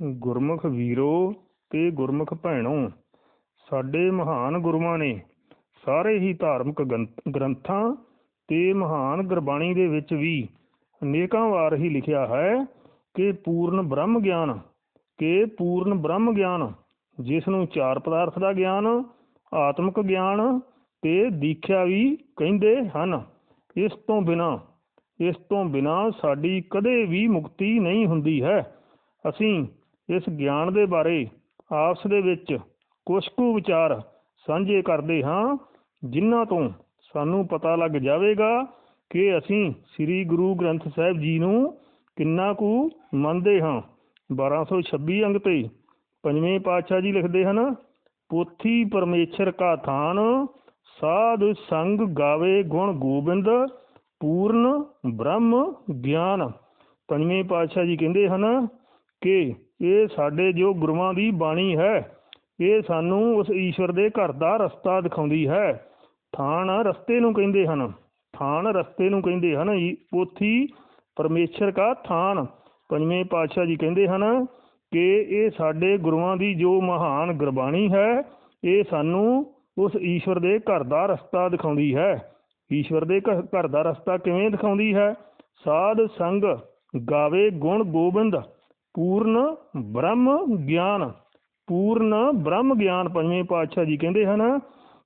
ਗੁਰਮੁਖ ਵੀਰੋ ਤੇ ਗੁਰਮੁਖ ਭੈਣੋ, ਸਾਡੇ ਮਹਾਨ ਗੁਰੂਆਂ ਨੇ ਸਾਰੇ ਹੀ ਧਾਰਮਿਕ ਗ੍ਰੰਥਾਂ ਤੇ ਮਹਾਨ ਗੁਰਬਾਣੀ ਦੇ ਵਿੱਚ ਵੀ ਅਨੇਕਾਂ ਵਾਰ ਹੀ ਲਿਖਿਆ ਹੈ ਕਿ ਪੂਰਨ ਬ੍ਰਹਮ ਗਿਆਨ, ਕਿ ਪੂਰਨ ਬ੍ਰਹਮ ਗਿਆਨ, ਜਿਸ ਨੂੰ ਚਾਰ ਪਦਾਰਥ ਦਾ ਗਿਆਨ, ਆਤਮਿਕ ਗਿਆਨ ਤੇ ਦੀਖਿਆ ਵੀ ਕਹਿੰਦੇ ਹਨ। ਇਸ ਤੋਂ ਬਿਨਾ, ਇਸ ਤੋਂ ਬਿਨਾ ਸਾਡੀ ਕਦੇ ਵੀ ਮੁਕਤੀ ਨਹੀਂ ਹੁੰਦੀ ਹੈ। ਅਸੀਂ ਇਸ ਗਿਆਨ ਦੇ ਬਾਰੇ ਆਪਸ ਦੇ ਵਿੱਚ ਕੁਝ ਕੁ ਵਿਚਾਰ ਸਾਂਝੇ ਕਰਦੇ ਹਾਂ, ਜਿਨ੍ਹਾਂ ਤੋਂ ਸਾਨੂੰ ਪਤਾ ਲੱਗ ਜਾਵੇਗਾ ਕਿ ਅਸੀਂ ਸ੍ਰੀ ਗੁਰੂ ਗ੍ਰੰਥ ਸਾਹਿਬ ਜੀ ਨੂੰ ਕਿੰਨਾ ਕੁ ਮੰਨਦੇ ਹਾਂ। 1226 ਅੰਗ ਤੇ ਪੰਜਵੇਂ ਪਾਤਸ਼ਾਹ ਜੀ ਲਿਖਦੇ ਹਨ, ਪੋਥੀ ਪਰਮੇਸ਼ਰ ਕਾ ਥਾਨ, ਸਾਧ ਸੰਗ ਗਾਵੇ ਗੁਣ ਗੋਬਿੰਦ, ਪੂਰਨ ਬ੍ਰਹਮ ਗਿਆਨ। ਪੰਜਵੇਂ ਪਾਤਸ਼ਾਹ ਜੀ ਕਹਿੰਦੇ ਹਨ ਕਿ ਇਹ ਸਾਡੇ ਜੋ ਗੁਰੂਆਂ ਦੀ ਬਾਣੀ ਹੈ, ਇਹ ਸਾਨੂੰ ਉਸ ਈਸ਼ਵਰ ਦੇ ਘਰ ਦਾ ਰਸਤਾ ਦਿਖਾਉਂਦੀ ਹੈ। ਥਾਣ ਰਸਤੇ ਨੂੰ ਕਹਿੰਦੇ ਹਨ ਥਾਣ ਰਸਤੇ ਨੂੰ ਕਹਿੰਦੇ ਹਨ, ਈ- ਪੋਥੀ ਪਰਮੇਸ਼ਰ ਕਾ ਥਾਨ। ਪੰਜਵੇਂ ਪਾਤਸ਼ਾਹ ਜੀ ਕਹਿੰਦੇ ਹਨ ਕਿ ਇਹ ਸਾਡੇ ਗੁਰੂਆਂ ਦੀ ਜੋ ਮਹਾਨ ਗੁਰਬਾਣੀ ਹੈ, ਇਹ ਸਾਨੂੰ ਉਸ ਈਸ਼ਵਰ ਦੇ ਘਰ ਦਾ ਰਸਤਾ ਦਿਖਾਉਂਦੀ ਹੈ। ਈਸ਼ਵਰ ਦੇ ਘ- ਘਰ ਦਾ ਰਸਤਾ ਕਿਵੇਂ ਦਿਖਾਉਂਦੀ ਹੈ? ਸਾਧ ਸੰਗ ਗਾਵੇ ਗੁਣ ਗੋਬਿੰਦ। ਪੂਰਨ ਬ੍ਰਹਮ ਗਿਆਨ। ਪੂਰਨ ਬ੍ਰਹਮ ਗਿਆਨ ਪੰਜਵੇਂ ਪਾਤਸ਼ਾਹ ਜੀ ਕਹਿੰਦੇ ਹਨ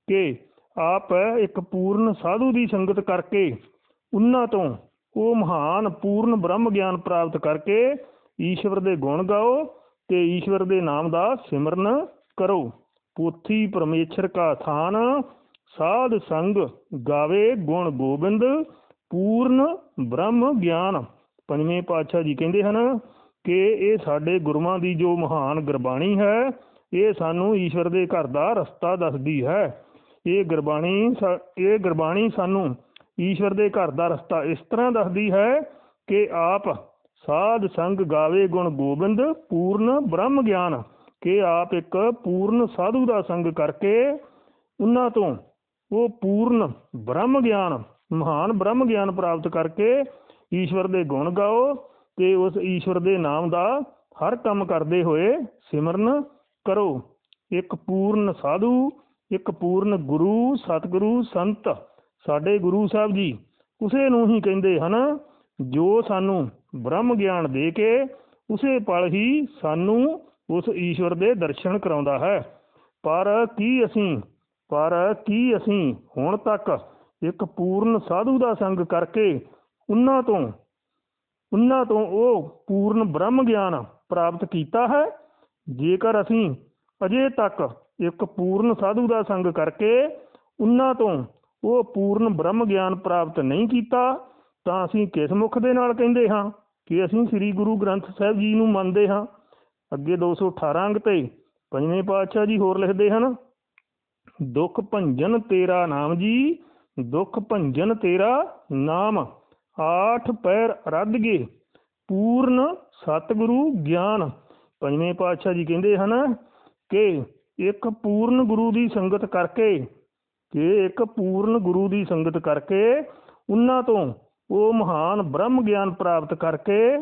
ਕਿ ਆਪ ਇੱਕ ਪੂਰਨ ਸਾਧੂ ਦੀ ਸੰਗਤ ਕਰਕੇ ਉਹਨਾਂ ਤੋਂ ਉਹ ਮਹਾਨ ਪੂਰਨ ਬ੍ਰਹਮ ਗਿਆਨ ਪ੍ਰਾਪਤ ਕਰਕੇ ਈਸ਼ਵਰ ਦੇ ਗੁਣ ਗਾਓ ਤੇ ਈਸ਼ਵਰ ਦੇ ਨਾਮ ਦਾ ਸਿਮਰਨ ਕਰੋ। ਪੋਥੀ ਪਰਮੇਸ਼ਰ ਕਾ ਥਾਨ, ਸਾਧ ਸੰਗ ਗਾਵੇ ਗੁਣ ਗੋਬਿੰਦ, ਪੂਰਨ ਬ੍ਰਹਮ ਗਿਆਨ। ਪੰਜਵੇਂ ਪਾਤਸ਼ਾਹ ਜੀ ਕਹਿੰਦੇ ਹਨ ਕਿ ਇਹ ਸਾਡੇ ਗੁਰੂਆਂ ਦੀ ਜੋ ਮਹਾਨ ਗੁਰਬਾਣੀ ਹੈ, ਇਹ ਸਾਨੂੰ ਈਸ਼ਵਰ ਦੇ ਘਰ ਦਾ ਰਸਤਾ ਦੱਸਦੀ ਹੈ। ਇਹ ਗੁਰਬਾਣੀ ਇਹ ਗੁਰਬਾਣੀ ਸਾਨੂੰ ਈਸ਼ਵਰ ਦੇ ਘਰ ਦਾ ਰਸਤਾ ਇਸ ਤਰ੍ਹਾਂ ਦੱਸਦੀ ਹੈ ਕਿ ਆਪ ਸਾਧ ਸੰਗ ਗਾਵੇ ਗੁਣ ਗੋਬਿੰਦ, ਪੂਰਨ ਬ੍ਰਹਮ ਗਿਆਨ, ਕਿ ਆਪ ਇੱਕ ਪੂਰਨ ਸਾਧੂ ਦਾ ਸੰਗ ਕਰਕੇ ਉਹਨਾਂ ਤੋਂ ਉਹ ਪੂਰਨ ਬ੍ਰਹਮ ਗਿਆਨ, ਮਹਾਨ ਬ੍ਰਹਮ ਗਿਆਨ ਪ੍ਰਾਪਤ ਕਰਕੇ ਈਸ਼ਵਰ ਦੇ ਗੁਣ ਗਾਓ। ਤੇ ਉਸ ਈਸ਼ਵਰ ਦੇ ਨਾਮ ਦਾ ਹਰ ਕੰਮ ਕਰਦੇ ਹੋਏ ਸਿਮਰਨ ਕਰੋ। ਇੱਕ ਪੂਰਨ ਸਾਧੂ, ਇੱਕ ਪੂਰਨ ਗੁਰੂ, ਸਤਿਗੁਰੂ, ਸੰਤ ਸਾਡੇ ਗੁਰੂ ਸਾਹਿਬ ਜੀ, ਉਸੇ ਨੂੰ ਹੀ ਕਹਿੰਦੇ ਹਨ, ਜੋ ਸਾਨੂੰ ਬ੍ਰਹਮ ਗਿਆਨ ਦੇ ਕੇ, ਉਸੇ ਪਲ ਹੀ ਸਾਨੂੰ ਉਸ ਈਸ਼ਵਰ ਦੇ ਦਰਸ਼ਨ ਕਰਾਉਂਦਾ ਹੈ। ਪਰ ਕੀ ਅਸੀਂ, ਪਰ ਕੀ ਅਸੀਂ ਹੁਣ ਤੱਕ ਇੱਕ ਪੂਰਨ ਸਾਧੂ ਦਾ ਸੰਗ ਕਰਕੇ ਉਹਨਾਂ ਤੋਂ ਉਹਨਾਂ ਤੋਂ ਉਹ ਪੂਰਨ ਬ੍ਰਹਮ ਗਿਆਨ ਪ੍ਰਾਪਤ ਕੀਤਾ ਹੈ। ਜੇਕਰ ਅਸੀਂ ਅਜੇ ਤੱਕ ਇੱਕ ਪੂਰਨ ਸਾਧੂ ਦਾ ਸੰਗ ਕਰਕੇ ਉਹਨਾਂ ਤੋਂ ਉਹ ਪੂਰਨ ਬ੍ਰਹਮ ਗਿਆਨ ਪ੍ਰਾਪਤ ਨਹੀਂ ਕੀਤਾ, ਤਾਂ ਅਸੀਂ ਕਿਸ ਮੁਖ ਦੇ ਨਾਲ ਕਹਿੰਦੇ ਹਾਂ ਕਿ ਅਸੀਂ ਸ੍ਰੀ ਗੁਰੂ ਗ੍ਰੰਥ ਸਾਹਿਬ ਜੀ ਨੂੰ ਮੰਨਦੇ ਹਾਂ? ਅੱਗੇ 218 ਅੰਗ ਤੇ ਪੰਜਵੇਂ ਪਾਤਸ਼ਾਹ ਜੀ ਹੋਰ ਲਿਖਦੇ ਹਨ, ਦੁੱਖ ਭੰਜਨ ਤੇਰਾ ਨਾਮ ਜੀ, ਦੁੱਖ ਭੰਜਨ ਤੇਰਾ ਨਾਮ। ਆਠ ਪੈਰ ਰੱਦ ਪੂਰਨ ਸਤਿਗੁਰੂ ਗਿਆਨ। ਪੰਜਵੇਂ ਪਾਤਸ਼ਾਹ ਜੀ ਕਹਿੰਦੇ ਹਨ ਕਿ ਇੱਕ ਪੂਰਨ ਗੁਰੂ ਦੀ ਸੰਗਤ ਕਰਕੇ ਕਿ ਇੱਕ ਪੂਰਨ ਗੁਰੂ ਦੀ ਸੰਗਤ ਕਰਕੇ, ਉਹਨਾਂ ਤੋਂ ਉਹ ਮਹਾਨ ਬ੍ਰਹਮ ਗਿਆਨ ਪ੍ਰਾਪਤ ਕਰਕੇ,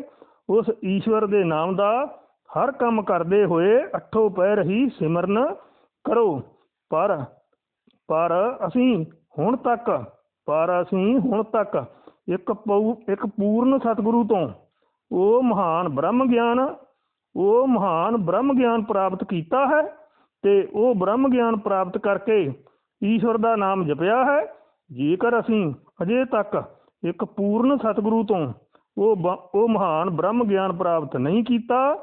ਉਸ ਈਸ਼ਵਰ ਦੇ ਨਾਮ ਦਾ ਹਰ ਕੰਮ ਕਰਦੇ ਹੋਏ ਅੱਠੋ ਪੈਰ ਹੀ ਸਿਮਰਨ ਕਰੋ। ਪਰ ਪਰ ਅਸੀਂ ਹੁਣ ਤੱਕ, ਪਰ ਅਸੀਂ ਹੁਣ ਤੱਕ ਇੱਕ ਪਊ ਇੱਕ ਪੂਰਨ ਸਤਿਗੁਰੂ ਤੋਂ ਉਹ ਮਹਾਨ ਬ੍ਰਹਮ ਗਿਆਨ, ਉਹ ਮਹਾਨ ਬ੍ਰਹਮ ਗਿਆਨ ਪ੍ਰਾਪਤ ਕੀਤਾ ਹੈ ਤੇ ਉਹ ਬ੍ਰਹਮ ਗਿਆਨ ਪ੍ਰਾਪਤ ਕਰਕੇ ਈਸ਼ਵਰ ਦਾ ਨਾਮ ਜਪਿਆ ਹੈ। ਜੇਕਰ ਅਸੀਂ ਅਜੇ ਤੱਕ ਇੱਕ ਪੂਰਨ ਸਤਿਗੁਰੂ ਤੋਂ ਉਹ ਬ- ਉਹ ਮਹਾਨ ਬ੍ਰਹਮ ਗਿਆਨ ਪ੍ਰਾਪਤ ਨਹੀਂ ਕੀਤਾ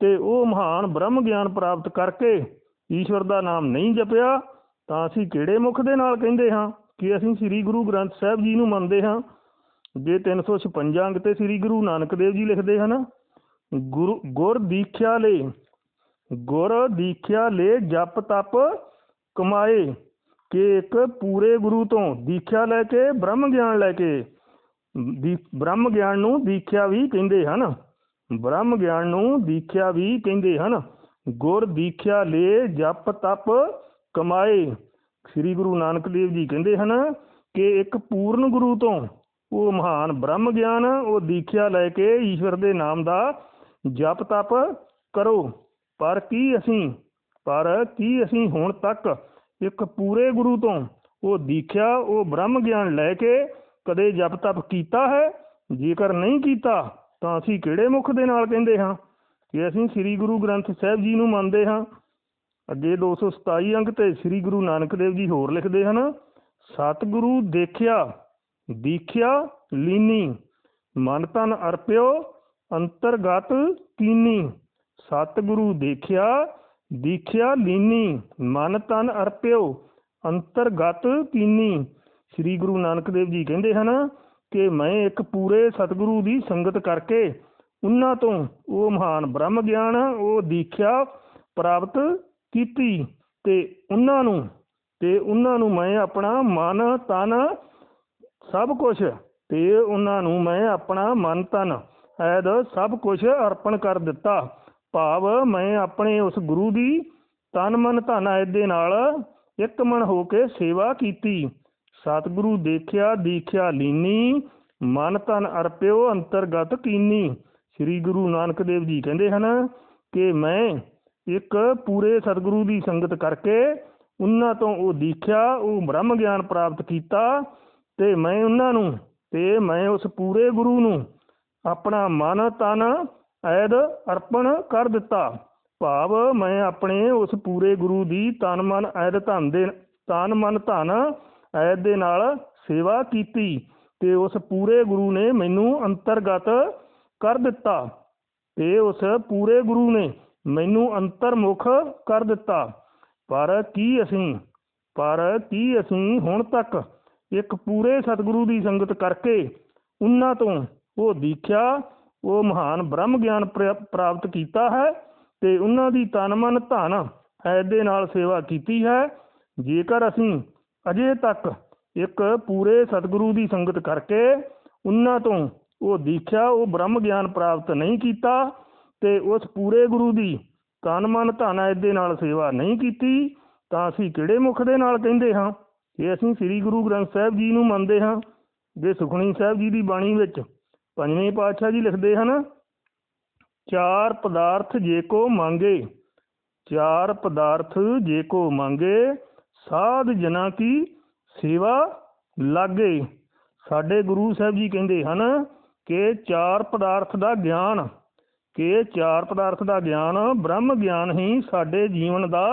ਤੇ ਉਹ ਮਹਾਨ ਬ੍ਰਹਮ ਗਿਆਨ ਪ੍ਰਾਪਤ ਕਰਕੇ ਈਸ਼ਵਰ ਦਾ ਨਾਮ ਨਹੀਂ ਜਪਿਆ, ਤਾਂ ਅਸੀਂ ਕਿਹੜੇ ਮੁਖ ਦੇ ਨਾਲ ਕਹਿੰਦੇ ਹਾਂ ਕਿ ਅਸੀਂ ਸ੍ਰੀ ਗੁਰੂ ਗ੍ਰੰਥ ਸਾਹਿਬ ਜੀ ਨੂੰ ਮੰਨਦੇ ਹਾਂ? ਜੇ 356 ਅੰਗ ਤੇ ਸ੍ਰੀ ਗੁਰੂ ਨਾਨਕ ਦੇਵ ਜੀ ਲਿਖਦੇ ਹਨ, ਗੁਰੂ, ਗੁਰ ਦੀਖਿਆ ਲੈ, ਗੁਰ ਦੀਖਿਆ ਲੈ ਜਪ ਤਪ ਕਮਾਏ, ਕਿ ਇੱਕ ਪੂਰੇ ਗੁਰੂ ਤੋਂ ਦੀਖਿਆ ਲੈ ਕੇ ਬ੍ਰਹਮ ਗਿਆਨ ਲੈ ਕੇ ਬ੍ਰਹਮ ਗਿਆਨ ਨੂੰ ਦੀਖਿਆ ਵੀ ਕਹਿੰਦੇ ਹਨ, ਬ੍ਰਹਮ ਗਿਆਨ ਨੂੰ ਦੀਖਿਆ ਵੀ ਕਹਿੰਦੇ ਹਨ, ਗੁਰ ਦੀਖਿਆ ਲੈ ਜਪ ਤਪ ਕਮਾਏ, ਸ੍ਰੀ ਗੁਰੂ ਨਾਨਕ ਦੇਵ ਜੀ ਕਹਿੰਦੇ ਹਨ, ਕਿ ਇੱਕ ਪੂਰਨ ਗੁਰੂ ਤੋਂ ਉਹ ਮਹਾਨ ਬ੍ਰਹਮ ਗਿਆਨ ਉਹ ਦੀਖਿਆ ਲੈ ਕੇ ਈਸ਼ਵਰ ਦੇ ਨਾਮ ਦਾ ਜਪ ਤਪ ਕਰੋ। ਪਰ ਕੀ ਅਸੀਂ, ਪਰ ਕੀ ਅਸੀਂ ਹੁਣ ਤੱਕ ਇੱਕ ਪੂਰੇ ਗੁਰੂ ਤੋਂ ਉਹ ਦੀਖਿਆ, ਉਹ ਬ੍ਰਹਮ ਗਿਆਨ ਲੈ ਕੇ ਕਦੇ ਜਪ ਤਪ ਕੀਤਾ ਹੈ? ਜੇਕਰ ਨਹੀਂ ਕੀਤਾ, ਤਾਂ ਅਸੀਂ ਕਿਹੜੇ ਮੁਖ ਦੇ ਨਾਲ ਕਹਿੰਦੇ ਹਾਂ? ਕਿ ਅਸੀਂ ਸ੍ਰੀ ਗੁਰੂ ਗ੍ਰੰਥ ਸਾਹਿਬ ਜੀ ਨੂੰ ਮੰਨਦੇ ਹਾਂ? ਅੱਗੇ 227 ਅੰਕ ਤੇ ਸ੍ਰੀ ਗੁਰੂ ਨਾਨਕ ਦੇਵ ਜੀ ਹੋਰ ਲਿਖਦੇ ਹਨ, ਸਤਿਗੁਰੂ ਦੇਖਿਆ ਦੀਖਿਆ ਲੀਨੀ, ਮਨ ਤਨ ਅਰਪਿਓ, ਅੰਤਰਗਤ ਕੀਨੀ ਸਤਿਗੁਰੂ ਦੇਖਿਆ, ਦੀਖਿਆ ਲੀਨੀ, ਮਨ ਤਨ ਅਰਪਿਓ, ਅੰਤਰਗਤ ਕੀਨੀ ਸ੍ਰੀ ਗੁਰੂ ਨਾਨਕ ਦੇਵ ਜੀ ਕਹਿੰਦੇ ਹਨ ਕਿ ਮੈਂ ਇੱਕ ਪੂਰੇ ਸਤਿਗੁਰੂ ਦੀ ਸੰਗਤ ਕਰਕੇ ਉਹਨਾਂ ਤੋਂ ਉਹ ਮਹਾਨ ਬ੍ਰਹਮ ਗਿਆਨ, ਉਹ ਦੀਖਿਆ ਪ੍ਰਾਪਤ ਕੀਤੀ ਤੇ ਉਹਨਾਂ ਨੂੰ, ਤੇ ਉਹਨਾਂ ਨੂੰ ਮੈਂ ਆਪਣਾ ਮਨ ਤਨ ਸਭ ਕੁਝ ਤੇ ਉਹਨਾਂ ਨੂੰ ਮੈਂ ਆਪਣਾ ਮਨ ਤਨ ਐਦ ਸਭ ਕੁਝ ਅਰਪਣ ਕਰ ਦਿੱਤਾ। ਭਾਵ ਮੈਂ ਆਪਣੇ ਉਸ ਗੁਰੂ ਦੀ ਤਨ ਮਨ ਧਨ ਐਦ ਦੇ ਨਾਲ ਇੱਕ ਮਨ ਹੋ ਕੇ ਸੇਵਾ ਕੀਤੀ। ਸਤਿਗੁਰੂ ਦੇਖਿਆ, ਦੀਖਿਆ ਲੀਨੀ, ਮਨ ਤਨ ਅਰਪਿਓ ਅੰਤਰਗਤ ਕੀਨੀ। ਸ੍ਰੀ ਗੁਰੂ ਨਾਨਕ ਦੇਵ ਜੀ ਕਹਿੰਦੇ ਹਨ ਕਿ ਮੈਂ ਇੱਕ ਪੂਰੇ ਸਤਿਗੁਰੂ ਦੀ ਸੰਗਤ ਕਰਕੇ ਉਹਨਾਂ ਤੋਂ ਉਹ ਦੀਖਿਆ, ਉਹ ਬ੍ਰਹਮ ਗਿਆਨ ਪ੍ਰਾਪਤ ਕੀਤਾ ਤੇ ਮੈਂ ਉਹਨਾਂ ਨੂੰ ਤੇ ਮੈਂ ਉਸ ਪੂਰੇ ਗੁਰੂ ਨੂੰ ਆਪਣਾ ਮਨ ਤਨ ਐਦ ਅਰਪਣ ਕਰ ਦਿੱਤਾ। ਭਾਵ ਮੈਂ ਆਪਣੇ ਉਸ ਪੂਰੇ ਗੁਰੂ ਦੀ ਤਨ ਮਨ ਐਦ ਧਨ ਦੇ ਤਨ ਮਨ ਧਨ ਐਦ ਦੇ ਨਾਲ ਸੇਵਾ ਕੀਤੀ ਤੇ ਉਸ ਪੂਰੇ ਗੁਰੂ ਨੇ ਮੈਨੂੰ ਅੰਤਰਗਤ ਕਰ ਦਿੱਤਾ ਤੇ ਉਸ ਪੂਰੇ ਗੁਰੂ ਨੇ ਮੈਨੂੰ ਅੰਤਰਮੁਖ ਕਰ ਦਿੱਤਾ। ਪਰ ਕੀ ਅਸੀਂ, ਪਰ ਕੀ ਅਸੀਂ ਹੁਣ ਤੱਕ ਇੱਕ ਪੂਰੇ ਸਤਿਗੁਰੂ ਦੀ ਸੰਗਤ ਕਰਕੇ ਉਹਨਾਂ ਤੋਂ ਉਹ ਦੀਖਿਆ, ਉਹ ਮਹਾਨ ਬ੍ਰਹਮ ਗਿਆਨ ਪ੍ਰਾਪਤ ਕੀਤਾ ਹੈ ਤੇ ਉਹਨਾਂ ਦੀ ਤਨ ਮਨ ਧਨ ਐਦੇ ਨਾਲ ਸੇਵਾ ਕੀਤੀ ਹੈ। ਜੇਕਰ ਅਸੀਂ ਅਜੇ ਤੱਕ ਇੱਕ ਪੂਰੇ ਸਤਿਗੁਰੂ ਦੀ ਸੰਗਤ ਕਰਕੇ ਉਹਨਾਂ ਤੋਂ ਉਹ ਦੀਖਿਆ, ਉਹ ਬ੍ਰਹਮ ਗਿਆਨ ਪ੍ਰਾਪਤ ਨਹੀਂ ਕੀਤਾ ਤੇ ਉਸ ਪੂਰੇ ਗੁਰੂ ਦੀ ਤਨ ਮਨ ਧਨ ਐਦੇ ਨਾਲ ਸੇਵਾ ਨਹੀਂ ਕੀਤੀ, ਤਾਂ ਅਸੀਂ ਕਿਹੜੇ ਮੁਖ ਦੇ ਨਾਲ ਕਹਿੰਦੇ ਹਾਂ? ਕਿ ਅਸੀਂ ਸ੍ਰੀ ਗੁਰੂ ਗ੍ਰੰਥ ਸਾਹਿਬ ਜੀ ਨੂੰ ਮੰਨਦੇ ਹਾਂ, ਜੇ ਸੁਖਣੀ ਸਾਹਿਬ ਜੀ ਦੀ ਬਾਣੀ ਵਿੱਚ ਪੰਜਵੇਂ ਪਾਤਸ਼ਾਹ ਜੀ ਲਿਖਦੇ ਹਨ, ਚਾਰ ਪਦਾਰਥ ਜੇ ਕੋ ਮੰਗੇ, ਚਾਰ ਪਦਾਰਥ ਜੇ ਕੋ ਮੰਗੇ, ਸਾਧ ਜਨਾ ਕੀ ਸੇਵਾ ਲਾਗੇ। ਸਾਡੇ ਗੁਰੂ ਸਾਹਿਬ ਜੀ ਕਹਿੰਦੇ ਹਨ ਕਿ ਚਾਰ ਪਦਾਰਥ ਦਾ ਗਿਆਨ, ਕਿ ਚਾਰ ਪਦਾਰਥ ਦਾ ਗਿਆਨ ਬ੍ਰਹਮ ਗਿਆਨ ਹੀ ਸਾਡੇ ਜੀਵਨ ਦਾ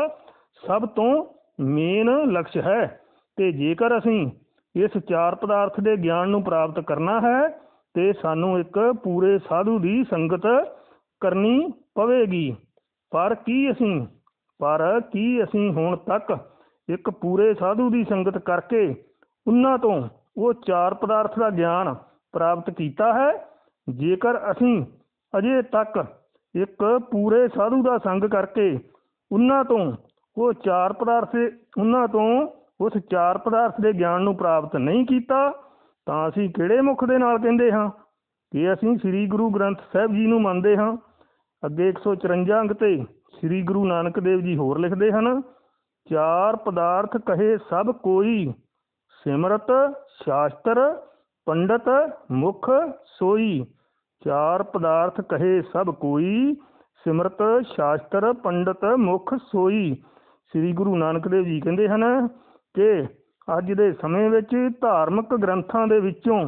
ਸਭ ਤੋਂ ਮੇਨ ਲਕਸ਼ ਹੈ। ਤੇ ਜੇਕਰ ਅਸੀਂ ਇਸ ਚਾਰ ਪਦਾਰਥ ਦੇ ਗਿਆਨ ਨੂੰ ਪ੍ਰਾਪਤ ਕਰਨਾ ਹੈ, ਤੇ ਸਾਨੂੰ ਇੱਕ ਪੂਰੇ ਸਾਧੂ ਦੀ ਸੰਗਤ ਕਰਨੀ ਪਵੇਗੀ। ਪਰ ਕੀ ਅਸੀਂ, ਪਰ ਕੀ ਅਸੀਂ ਹੁਣ ਤੱਕ ਇੱਕ ਪੂਰੇ ਸਾਧੂ ਦੀ ਸੰਗਤ ਕਰਕੇ ਉਹਨਾਂ ਤੋਂ ਉਹ ਚਾਰ ਪਦਾਰਥ ਦਾ ਗਿਆਨ ਪ੍ਰਾਪਤ ਕੀਤਾ ਹੈ? ਜੇਕਰ ਅਸੀਂ ਅਜੇ ਤੱਕ ਇੱਕ ਪੂਰੇ ਸਾਧੂ ਦਾ ਸੰਗ ਕਰਕੇ ਉਹਨਾਂ ਤੋਂ ਉਹ ਚਾਰ ਪਦਾਰਥ ਉਹਨਾਂ ਤੋਂ ਉਸ ਚਾਰ ਪਦਾਰਥ ਦੇ ਗਿਆਨ ਨੂੰ ਪ੍ਰਾਪਤ ਨਹੀਂ ਕੀਤਾ, ਤਾਂ ਅਸੀਂ ਕਿਹੜੇ ਮੁਖ ਦੇ ਨਾਲ ਕਹਿੰਦੇ ਹਾਂ? ਕਿ ਅਸੀਂ ਸ੍ਰੀ ਗੁਰੂ ਗ੍ਰੰਥ ਸਾਹਿਬ ਜੀ ਨੂੰ ਮੰਨਦੇ ਹਾਂ। ਅੱਗੇ 154 ਅੰਗ ਤੇ ਸ੍ਰੀ ਗੁਰੂ ਨਾਨਕ ਦੇਵ ਜੀ ਹੋਰ ਲਿਖਦੇ ਹਨ, ਚਾਰ ਪਦਾਰਥ ਕਹੇ ਸਭ ਕੋਈ, ਸਿਮਰਤ, ਸ਼ਾਸਤਰ, ਪੰਡਤ, ਮੁਖ, ਸੋਈ। ਚਾਰ ਪਦਾਰਥ ਕਹੇ ਸਭ ਕੋਈ, ਸਿਮਰਤ, ਸ਼ਾਸਤਰ, ਪੰਡਤ, ਮੁਖ, ਸੋਈ। ਸ੍ਰੀ ਗੁਰੂ ਨਾਨਕ ਦੇਵ ਜੀ ਕਹਿੰਦੇ ਹਨ ਕਿ ਅੱਜ ਦੇ ਸਮੇਂ ਵਿੱਚ ਧਾਰਮਿਕ ਗ੍ਰੰਥਾਂ ਦੇ ਵਿੱਚੋਂ,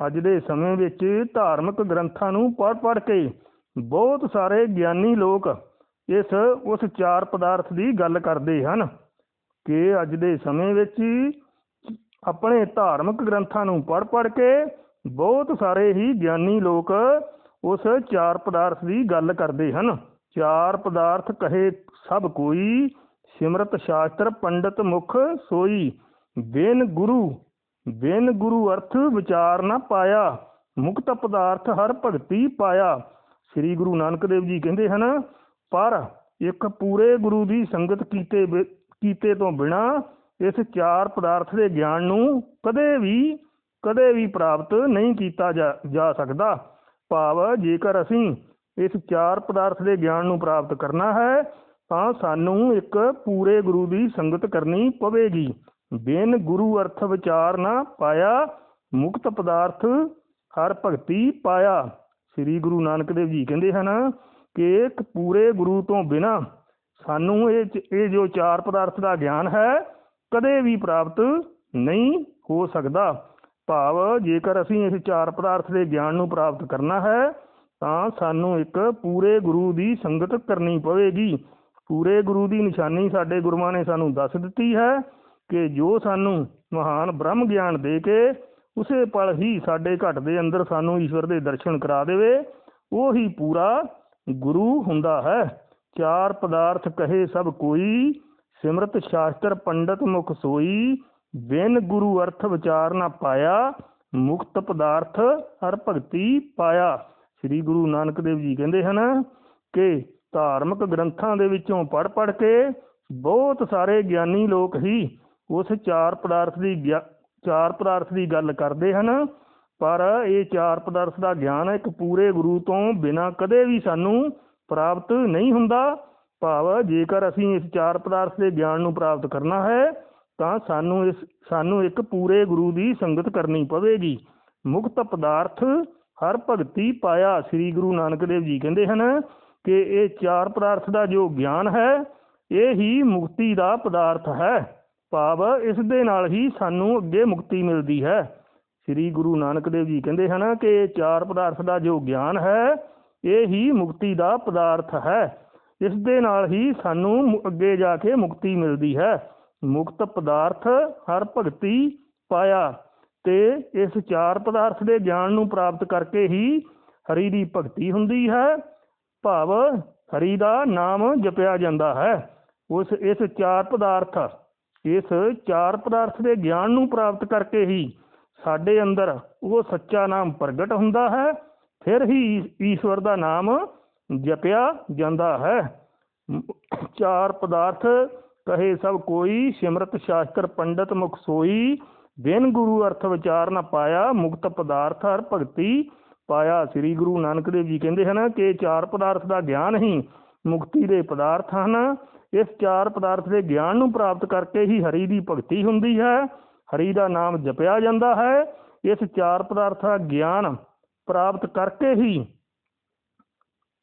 ਅੱਜ ਦੇ ਸਮੇਂ ਵਿੱਚ ਧਾਰਮਿਕ ਗ੍ਰੰਥਾਂ ਨੂੰ ਪੜ੍ਹ ਪੜ੍ਹ ਕੇ ਬਹੁਤ ਸਾਰੇ ਗਿਆਨੀ ਲੋਕ ਇਸ, ਉਸ ਚਾਰ ਪਦਾਰਥ ਦੀ ਗੱਲ ਕਰਦੇ ਹਨ ਕਿ ਅੱਜ ਦੇ ਸਮੇਂ ਵਿੱਚ ਆਪਣੇ ਧਾਰਮਿਕ ਗ੍ਰੰਥਾਂ ਨੂੰ ਪੜ੍ਹ ਪੜ੍ਹ ਕੇ ਬਹੁਤ ਸਾਰੇ ਹੀ ਗਿਆਨੀ ਲੋਕ ਉਸ ਚਾਰ ਪਦਾਰਥ ਦੀ ਗੱਲ ਕਰਦੇ ਹਨ। ਚਾਰ ਪਦਾਰਥ ਕਹੇ ਸਭ ਕੋਈ ਸਿਮਰਤ ਸ਼ਾਸਤਰ ਪੰਡਤ ਮੁਖ ਸੋਈ। ਬਿਨ ਗੁਰੂ ਬਿਨ ਗੁਰੂ ਅਰਥ ਵਿਚਾਰ ਨਾ ਪਾਇਆ, ਮੁਕਤ ਪਦਾਰਥ ਹਰ ਭਗਤੀ ਪਾਇਆ। ਸ੍ਰੀ ਗੁਰੂ ਨਾਨਕ ਦੇਵ ਜੀ ਕਹਿੰਦੇ ਹਨ, ਪਰ ਇੱਕ ਪੂਰੇ ਗੁਰੂ ਦੀ ਸੰਗਤ ਕੀਤੇ ਕੀਤੇ ਤੋਂ ਬਿਨਾ ਇਸ ਚਾਰ ਪਦਾਰਥ ਦੇ ਗਿਆਨ ਨੂੰ ਕਦੇ ਵੀ ਕਦੇ ਵੀ ਪ੍ਰਾਪਤ ਨਹੀਂ ਕੀਤਾ ਜਾ ਜਾ ਸਕਦਾ। ਭਾਵ ਜੇਕਰ ਅਸੀਂ ਇਸ ਚਾਰ ਪਦਾਰਥ ਦੇ ਗਿਆਨ ਨੂੰ ਪ੍ਰਾਪਤ ਕਰਨਾ ਹੈ ਤਾਂ ਸਾਨੂੰ ਇੱਕ ਪੂਰੇ ਗੁਰੂ ਦੀ ਸੰਗਤ ਕਰਨੀ ਪਵੇਗੀ। ਬਿਨ ਗੁਰੂ ਅਰਥ ਵਿਚਾਰ ਨਾ ਪਾਇਆ, ਮੁਕਤ ਪਦਾਰਥ ਹਰ ਭਗਤੀ ਪਾਇਆ। ਸ੍ਰੀ ਗੁਰੂ ਨਾਨਕ ਦੇਵ ਜੀ ਕਹਿੰਦੇ ਹਨ ਕਿ ਇੱਕ ਪੂਰੇ ਗੁਰੂ ਤੋਂ ਬਿਨਾ ਸਾਨੂੰ ਇਹ ਚ- ਇਹ ਜੋ ਚਾਰ ਪਦਾਰਥ ਦਾ ਗਿਆਨ ਹੈ, ਕਦੇ ਵੀ ਪ੍ਰਾਪਤ ਨਹੀਂ ਹੋ ਸਕਦਾ। ਭਾਵ ਜੇਕਰ ਅਸੀਂ ਇਸ ਚਾਰ ਪਦਾਰਥ ਦੇ ਗਿਆਨ ਨੂੰ ਪ੍ਰਾਪਤ ਕਰਨਾ ਹੈ, ਤਾਂ ਸਾਨੂੰ ਇੱਕ ਪੂਰੇ ਗੁਰੂ ਦੀ ਸੰਗਤ ਕਰਨੀ ਪਵੇਗੀ। ਪੂਰੇ ਗੁਰੂ ਦੀ ਨਿਸ਼ਾਨੀ ਸਾਡੇ ਗੁਰੂਆਂ ਨੇ ਸਾਨੂੰ ਦੱਸ ਦਿੱਤੀ ਹੈ ਕਿ ਜੋ ਸਾਨੂੰ ਮਹਾਨ ਬ੍ਰਹਮ ਗਿਆਨ ਦੇ ਕੇ ਉਸੇ ਪਲ ਹੀ ਸਾਡੇ ਘਟ ਦੇ ਅੰਦਰ ਸਾਨੂੰ ਈਸ਼ਵਰ ਦੇ ਦਰਸ਼ਨ ਕਰਾ ਦੇਵੇ, ਉਹ ਹੀ ਪੂਰਾ ਗੁਰੂ ਹੁੰਦਾ ਹੈ। ਚਾਰ ਪਦਾਰਥ ਕਹੇ ਸਭ ਕੋਈ, ਸਿਮਰਤ ਸ਼ਾਸਤਰ ਪੰਡਤ ਮੁਖ ਸੋਈ, ਬਿਨ ਗੁਰੂ ਅਰਥ ਵਿਚਾਰ ਨਾ ਪਾਇਆ, ਮੁਕਤ ਪਦਾਰਥ ਹਰ ਭਗਤੀ ਪਾਇਆ। ਸ੍ਰੀ ਗੁਰੂ ਨਾਨਕ ਦੇਵ ਜੀ ਕਹਿੰਦੇ ਹਨ ਕਿ ਧਾਰਮਿਕ ਗ੍ਰੰਥਾਂ ਦੇ ਵਿੱਚੋਂ ਪੜ ਪੜ ਕੇ ਬਹੁਤ ਸਾਰੇ ਗਿਆਨੀ ਲੋਕ ਹੀ ਉਸ ਚਾਰ ਪਦਾਰਥ ਦੀ ਗਿਆ- ਚਾਰ ਪਦਾਰਥ ਦੀ ਗੱਲ ਕਰਦੇ ਹਨ, ਪਰ ਇਹ ਚਾਰ ਪਦਾਰਥ ਦਾ ਗਿਆਨ ਇੱਕ ਪੂਰੇ ਗੁਰੂ ਤੋਂ ਬਿਨਾਂ ਕਦੇ ਵੀ ਸਾਨੂੰ ਪ੍ਰਾਪਤ ਨਹੀਂ ਹੁੰਦਾ। ਭਾਵ ਜੇਕਰ ਅਸੀਂ ਇਸ ਚਾਰ ਪਦਾਰਥ ਦੇ ਗਿਆਨ ਨੂੰ ਪ੍ਰਾਪਤ ਕਰਨਾ ਹੈ, ਤਾਂ ਸਾਨੂੰ ਇਸ, ਸਾਨੂੰ ਇੱਕ ਪੂਰੇ ਗੁਰੂ ਦੀ ਸੰਗਤ ਕਰਨੀ ਪਵੇਗੀ। ਮੁਕਤ ਪਦਾਰਥ ਹਰ ਭਗਤੀ ਪਾਇਆ ਸ੍ਰੀ ਗੁਰੂ ਨਾਨਕ ਦੇਵ ਜੀ ਕਹਿੰਦੇ ਹਨ ਕਿ ਇਹ ਚਾਰ ਪਦਾਰਥ ਦਾ ਜੋ ਗਿਆਨ ਹੈ, ਇਹ ਹੀ ਮੁਕਤੀ ਦਾ ਪਦਾਰਥ ਹੈ। ਭਾਵ ਇਸ ਦੇ ਨਾਲ ਹੀ ਸਾਨੂੰ ਅੱਗੇ ਮੁਕਤੀ ਮਿਲਦੀ ਹੈ। ਸ੍ਰੀ ਗੁਰੂ ਨਾਨਕ ਦੇਵ ਜੀ ਕਹਿੰਦੇ ਹਨ ਕਿ ਇਹ ਚਾਰ ਪਦਾਰਥ ਦਾ ਜੋ ਗਿਆਨ ਹੈ, ਇਹ ਹੀ ਮੁਕਤੀ ਦਾ ਪਦਾਰਥ ਹੈ। ਇਸ ਦੇ ਨਾਲ ਹੀ ਸਾਨੂੰ ਮੁ- ਅੱਗੇ ਜਾ ਕੇ ਮੁਕਤੀ ਮਿਲਦੀ ਹੈ। ਮੁਕਤ ਪਦਾਰਥ ਹਰ ਭਗਤੀ ਪਾਇਆ ਤੇ ਇਸ ਚਾਰ ਪਦਾਰਥ ਦੇ ਗਿਆਨ ਨੂੰ ਪ੍ਰਾਪਤ ਕਰਕੇ ਹੀ ਹਰੀ ਦੀ ਭਗਤੀ ਹੁੰਦੀ ਹੈ। ਭਾਵ ਹਰੀ ਦਾ ਨਾਮ ਜਪਿਆ ਜਾਂਦਾ ਹੈ। ਉਸ, ਇਸ ਚਾਰ ਪਦਾਰਥ, ਇਸ ਚਾਰ ਪਦਾਰਥ ਦੇ ਗਿਆਨ ਨੂੰ ਪ੍ਰਾਪਤ ਕਰਕੇ ਹੀ ਸਾਡੇ ਅੰਦਰ ਉਹ ਸੱਚਾ ਨਾਮ ਪ੍ਰਗਟ ਹੁੰਦਾ ਹੈ। ਫਿਰ ਹੀ ਈਸ਼ਵਰ ਦਾ ਨਾਮ ਜਪਿਆ ਜਾਂਦਾ ਹੈ। ਚਾਰ ਪਦਾਰਥ ਕਹੇ ਸਭ ਕੋਈ, ਸਿਮਰਤ ਸ਼ਾਸਤਰ ਪੰਡਤ ਮੁਖ ਸੋਈ, ਬਿਨ ਗੁਰੂ ਅਰਥ ਵਿਚਾਰ ਨਾ ਪਾਇਆ, ਮੁਕਤ ਪਦਾਰਥ ਹਰ ਭਗਤੀ ਪਾਇਆ ਸ੍ਰੀ ਗੁਰੂ ਨਾਨਕ ਦੇਵ ਜੀ ਕਹਿੰਦੇ ਹਨ ਕਿ ਚਾਰ ਪਦਾਰਥ ਦਾ ਗਿਆਨ ਹੀ ਮੁਕਤੀ ਦੇ ਪਦਾਰਥ ਹਨ। ਇਸ ਚਾਰ ਪਦਾਰਥ ਦੇ ਗਿਆਨ ਨੂੰ ਪ੍ਰਾਪਤ ਕਰਕੇ ਹੀ ਹਰੀ ਦੀ ਭਗਤੀ ਹੁੰਦੀ ਹੈ। ਹਰੀ ਦਾ ਨਾਮ ਜਪਿਆ ਜਾਂਦਾ ਹੈ। ਇਸ ਚਾਰ ਪਦਾਰਥ ਦਾ ਗਿਆਨ ਪ੍ਰਾਪਤ ਕਰਕੇ ਹੀ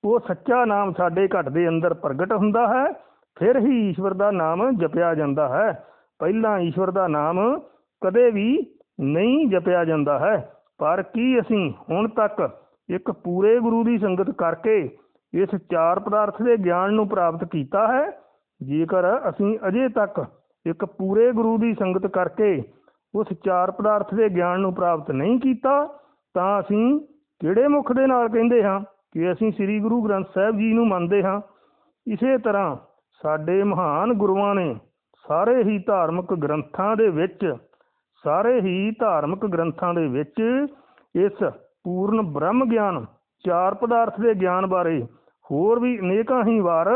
ਉਹ ਸੱਚਾ ਨਾਮ ਸਾਡੇ ਘਟ ਦੇ ਅੰਦਰ ਪ੍ਰਗਟ ਹੁੰਦਾ ਹੈ। ਫਿਰ ਹੀ ਈਸ਼ਵਰ ਦਾ ਨਾਮ ਜਪਿਆ ਜਾਂਦਾ ਹੈ। ਪਹਿਲਾਂ ਈਸ਼ਵਰ ਦਾ ਨਾਮ ਕਦੇ ਵੀ ਨਹੀਂ ਜਪਿਆ ਜਾਂਦਾ ਹੈ। ਪਰ ਕੀ ਅਸੀਂ ਹੁਣ ਤੱਕ ਇੱਕ ਪੂਰੇ ਗੁਰੂ ਦੀ ਸੰਗਤ ਕਰਕੇ ਇਸ ਚਾਰ ਪਦਾਰਥ ਦੇ ਗਿਆਨ ਨੂੰ ਪ੍ਰਾਪਤ ਕੀਤਾ ਹੈ? ਜੇਕਰ ਅਸੀਂ ਅਜੇ ਤੱਕ ਇੱਕ ਪੂਰੇ ਗੁਰੂ ਦੀ ਸੰਗਤ ਕਰਕੇ ਉਸ ਚਾਰ ਪਦਾਰਥ ਦੇ ਗਿਆਨ ਨੂੰ ਪ੍ਰਾਪਤ ਨਹੀਂ ਕੀਤਾ, ਤਾਂ ਅਸੀਂ ਕਿਹੜੇ ਮੁਖ ਦੇ ਨਾਲ ਕਹਿੰਦੇ ਹਾਂ ਕਿ ਅਸੀਂ ਸ੍ਰੀ ਗੁਰੂ ਗ੍ਰੰਥ ਸਾਹਿਬ ਜੀ ਨੂੰ ਮੰਨਦੇ ਹਾਂ? ਇਸੇ ਤਰ੍ਹਾਂ ਸਾਡੇ ਮਹਾਨ ਗੁਰੂਆਂ ਨੇ ਸਾਰੇ ਹੀ ਧਾਰਮਿਕ ਗ੍ਰੰਥਾਂ ਦੇ ਵਿੱਚ ਸਾਰੇ ਹੀ ਧਾਰਮਿਕ ਗ੍ਰੰਥਾਂ ਦੇ ਵਿੱਚ ਇਸ ਪੂਰਨ ਬ੍ਰਹਮ ਗਿਆਨ, ਚਾਰ ਪਦਾਰਥ ਦੇ ਗਿਆਨ ਬਾਰੇ ਹੋਰ ਵੀ ਅਨੇਕਾਂ ਹੀ ਵਾਰ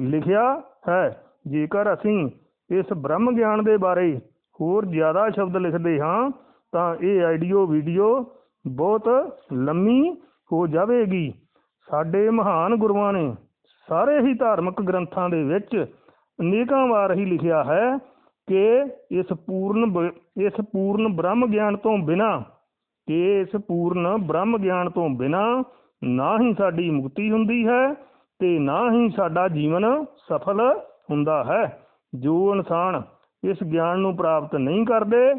ਲਿਖਿਆ ਹੈ। ਜੇਕਰ ਅਸੀਂ ਇਸ ਬ੍ਰਹਮ ਗਿਆਨ ਦੇ ਬਾਰੇ ਹੋਰ ਜ਼ਿਆਦਾ ਸ਼ਬਦ ਲਿਖਦੇ ਹਾਂ, ਤਾਂ ਇਹ ਆਡੀਓ ਵੀਡੀਓ ਬਹੁਤ ਲੰਮੀ ਹੋ ਜਾਵੇਗੀ। ਸਾਡੇ ਮਹਾਨ ਗੁਰੂਆਂ ਨੇ ਸਾਰੇ ਹੀ ਧਾਰਮਿਕ ਗ੍ਰੰਥਾਂ ਦੇ ਵਿੱਚ ਅਨੇਕਾਂ ਵਾਰ ਹੀ ਲਿਖਿਆ ਹੈ। ਕਿ ਇਸ ਪੂਰਨ ਇਸ ਪੂਰਨ ਬ੍ਰਹਮ ਗਿਆਨ ਤੋਂ ਬਿਨਾ, ਕਿ ਇਸ ਪੂਰਨ ਬ੍ਰਹਮ ਗਿਆਨ ਤੋਂ ਬਿਨਾ ਨਾ ਹੀ ਸਾਡੀ ਮੁਕਤੀ ਹੁੰਦੀ ਹੈ ਤੇ ਨਾ ਹੀ ਸਾਡਾ ਜੀਵਨ ਸਫਲ ਹੁੰਦਾ ਹੈ। ਜੋ ਇਨਸਾਨ ਇਸ ਗਿਆਨ ਨੂੰ ਪ੍ਰਾਪਤ ਨਹੀਂ ਕਰਦੇ,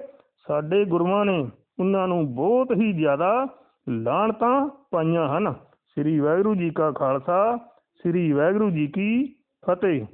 ਸਾਡੇ ਗੁਰੂਆਂ ਨੇ ਉਹਨਾਂ ਨੂੰ ਬਹੁਤ ਹੀ ਜ਼ਿਆਦਾ ਲਾਹਣਤਾਂ ਪਾਈਆਂ ਹਨ। ਸ੍ਰੀ ਵਾਹਿਗੁਰੂ ਜੀ ਕਾ ਖਾਲਸਾ, ਸ੍ਰੀ ਵਾਹਿਗੁਰੂ ਜੀ ਕੀ ਫਤਿਹ।